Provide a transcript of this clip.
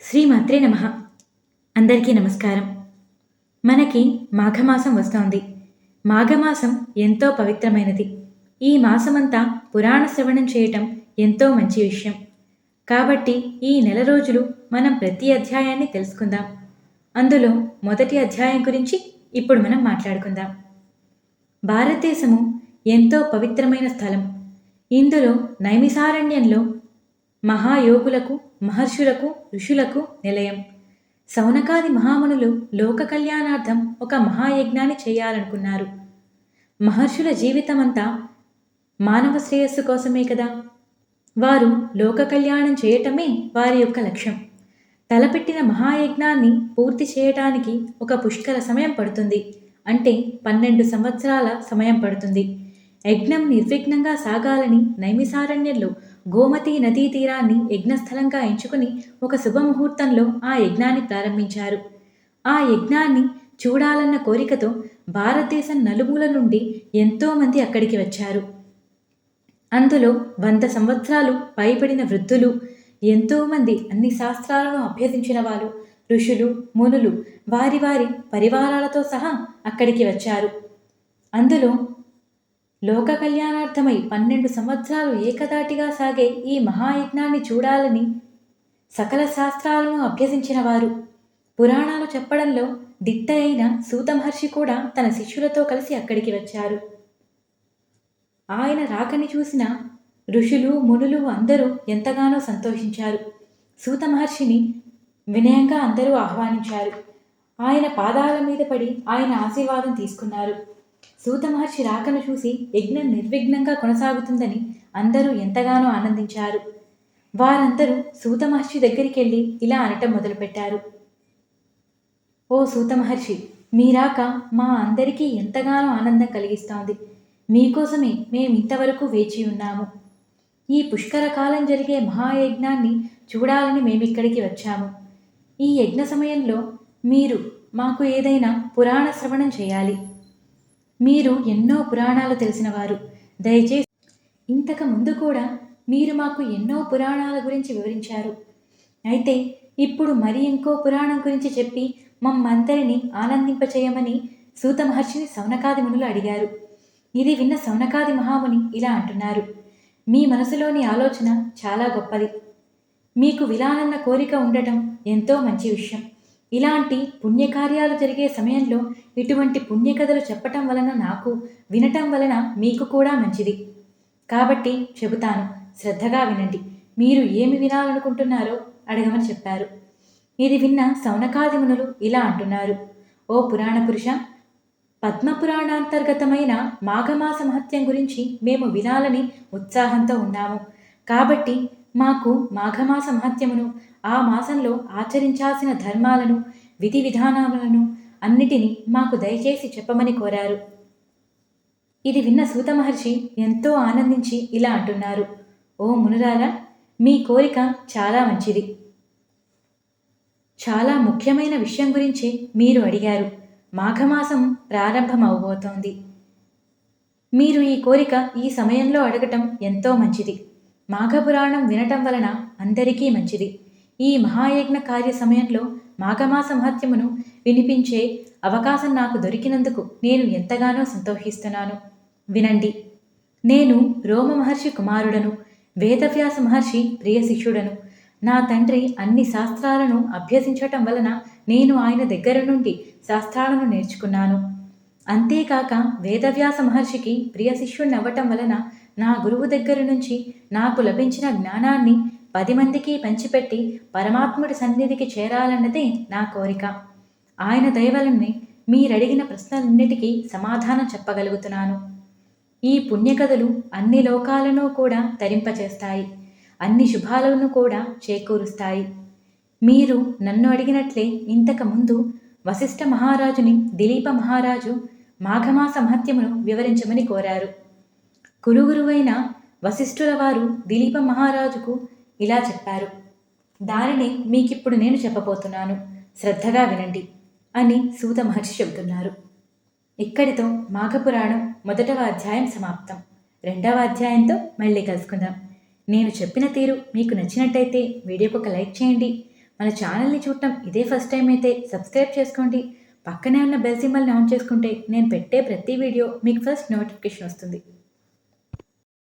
శ్రీమాత్రే నమ. అందరికీ నమస్కారం. మనకి మాఘమాసం వస్తోంది. మాఘమాసం ఎంతో పవిత్రమైనది. ఈ మాసమంతా పురాణ శ్రవణం చేయటం ఎంతో మంచి విషయం. కాబట్టి ఈ నెల రోజులు మనం ప్రతి అధ్యాయాన్ని తెలుసుకుందాం. అందులో మొదటి అధ్యాయం గురించి ఇప్పుడు మనం మాట్లాడుకుందాం. భారతదేశము ఎంతో పవిత్రమైన స్థలం. ఇందులో నైమిసారణ్యంలో మహాయోగులకు మహర్షులకు ఋషులకు నిలయం. సౌనకాది మహామునులు లోక కళ్యాణార్థం ఒక మహాయజ్ఞాన్ని చేయాలనుకున్నారు. మహర్షుల జీవితమంతా మానవ శ్రేయస్సు కోసమే కదా. వారు లోక కళ్యాణం చేయటమే వారి యొక్క లక్ష్యం. తలపెట్టిన మహాయజ్ఞాన్ని పూర్తి చేయటానికి ఒక పుష్కర సమయం పడుతుంది. అంటే పన్నెండు సంవత్సరాల సమయం పడుతుంది. యజ్ఞం నిర్విఘ్నంగా సాగాలని నైమిసారణ్యంలో గోమతి నదీ తీరాన్ని యజ్ఞస్థలంగా ఎంచుకుని ఒక శుభముహూర్తంలో ఆ యజ్ఞాన్ని ప్రారంభించారు. ఆ యజ్ఞాన్ని చూడాలన్న కోరికతో భారతదేశం నలుమూల నుండి ఎంతోమంది అక్కడికి వచ్చారు. అందులో వంద సంవత్సరాలు పైబడిన వృద్ధులు ఎంతోమంది అన్ని శాస్త్రాలను అభ్యసించిన వారు ఋషులు మునులు వారి వారి పరివారాలతో సహా అక్కడికి వచ్చారు. అందులో లోక కళ్యాణార్థమై పన్నెండు సంవత్సరాలు ఏకదాటిగా సాగే ఈ మహాయజ్ఞాన్ని చూడాలని సకల శాస్త్రాలను అభ్యసించిన వారు. పురాణాలు చెప్పడంలో దిట్ట అయిన సూతమహర్షి కూడా తన శిష్యులతో కలిసి అక్కడికి వచ్చారు. ఆయన రాకని చూసిన ఋషులు మునులు అందరూ ఎంతగానో సంతోషించారు. సూత మహర్షిని వినయంగా అందరూ ఆహ్వానించారు. ఆయన పాదాల మీద పడి ఆయన ఆశీర్వాదం తీసుకున్నారు. సూత మహర్షి రాకను చూసి యజ్ఞం నిర్విఘ్నంగా కొనసాగుతుందని అందరూ ఎంతగానో ఆనందించారు. వారందరూ సూత మహర్షి దగ్గరికి వెళ్ళి ఇలా అనటం మొదలుపెట్టారు. ఓ సూత మహర్షి మీరాక మా అందరికీ ఎంతగానో ఆనందం కలిగిస్తోంది. మీకోసమే మేము ఇంతవరకు వేచి ఉన్నాము. ఈ పుష్కర కాలం జరిగే మహాయజ్ఞాన్ని చూడాలని మేమిక్కడికి వచ్చాము. ఈ యజ్ఞ సమయంలో మీరు మాకు ఏదైనా పురాణ శ్రవణం చేయాలి. మీరు ఎన్నో పురాణాలు తెలిసినవారు దయచేసి ఇంతకు ముందు కూడా మీరు మాకు ఎన్నో పురాణాల గురించి వివరించారు. అయితే ఇప్పుడు మరి ఇంకో పురాణం గురించి చెప్పి మమ్మందరినీ ఆనందింపచేయమని సూత మహర్షిని సౌనకాది మునులు అడిగారు. ఇది విన్న సౌనకాది మహాముని ఇలా అంటున్నారు. మీ మనసులోని ఆలోచన చాలా గొప్పది. మీకు విలానన్న కోరిక ఉండటం ఎంతో మంచి విషయం. ఇలాంటి పుణ్యకార్యాలు జరిగే సమయంలో ఇటువంటి పుణ్యకథలు చెప్పటం వలన నాకు వినటం వలన మీకు కూడా మంచిది. కాబట్టి చెబుతాను శ్రద్ధగా వినండి. మీరు ఏమి వినాలనుకుంటున్నారో అడగమని చెప్పారు. ఇది విన్న సౌనకాదిమునులు ఇలా అంటున్నారు. ఓ పురాణ పురుష పద్మపురాణాంతర్గతమైన మాఘమాస మహత్యం గురించి మేము వినాలని ఉత్సాహంతో ఉన్నాము. కాబట్టి మాకు మాఘమాస మహత్యమును ఆ మాసంలో ఆచరించాల్సిన ధర్మాలను విధి విధానాలను అన్నిటినీ మాకు దయచేసి చెప్పమని కోరారు. ఇది విన్న సూత మహర్షి ఎంతో ఆనందించి ఇలా అంటున్నారు. ఓ మునురారా మీ కోరిక చాలా మంచిది. చాలా ముఖ్యమైన విషయం గురించి మీరు అడిగారు. మాఘమాసం ప్రారంభం అవబోతోంది మీరు ఈ కోరిక ఈ సమయంలో అడగటం ఎంతో మంచిది. మాఘపురాణం వినటం వలన అందరికీ మంచిది. ఈ మహాయజ్ఞ కార్య సమయంలో మాఘమాస మహత్యమును వినిపించే అవకాశం నాకు దొరికినందుకు నేను ఎంతగానో సంతోషిస్తున్నాను. వినండి. నేను రోమ మహర్షి కుమారుడను వేదవ్యాస మహర్షి ప్రియ శిష్యుడను నా తండ్రి అన్ని శాస్త్రాలను అభ్యసించటం వలన నేను ఆయన దగ్గర నుండి శాస్త్రాలను నేర్చుకున్నాను. అంతేకాక వేదవ్యాస మహర్షికి ప్రియ శిష్యుడిని అవ్వటం వలన నా గురువు దగ్గర నుంచి నాకు లభించిన జ్ఞానాన్ని పది మందికి పంచిపెట్టి పరమాత్ముడి సన్నిధికి చేరాలన్నదే నా కోరిక. ఆయన దయవలనే మీరడిగిన ప్రశ్నలన్నిటికీ సమాధానం చెప్పగలుగుతున్నాను. ఈ పుణ్యకథలు అన్ని లోకాలను కూడా తరింపచేస్తాయి. అన్ని శుభాలను కూడా చేకూరుస్తాయి. మీరు నన్ను అడిగినట్లే ఇంతకుముందు వశిష్ఠ మహారాజుని దిలీప మహారాజు మాఘమాస మహత్యమును వివరించమని కోరారు. కులుగురువైన వశిష్ఠుల వారు దిలీప మహారాజుకు ఇలా చెప్పారు. దానిని మీకిప్పుడు నేను చెప్పబోతున్నాను. శ్రద్ధగా వినండి అని సూత మహర్షి చెబుతున్నారు. ఇక్కడితో మాఘపురాణం మొదటవ అధ్యాయం సమాప్తం. రెండవ అధ్యాయంతో మళ్ళీ కలుసుకుందాం. నేను చెప్పిన తీరు మీకు నచ్చినట్టయితే వీడియోకి ఒక లైక్ చేయండి. మన ఛానల్ని చూడటం ఇదే ఫస్ట్ టైం అయితే సబ్స్క్రైబ్ చేసుకోండి. పక్కనే ఉన్న బెల్ సింబల్ని ఆన్ చేసుకుంటే నేను పెట్టే ప్రతి వీడియో మీకు ఫస్ట్ నోటిఫికేషన్ వస్తుంది.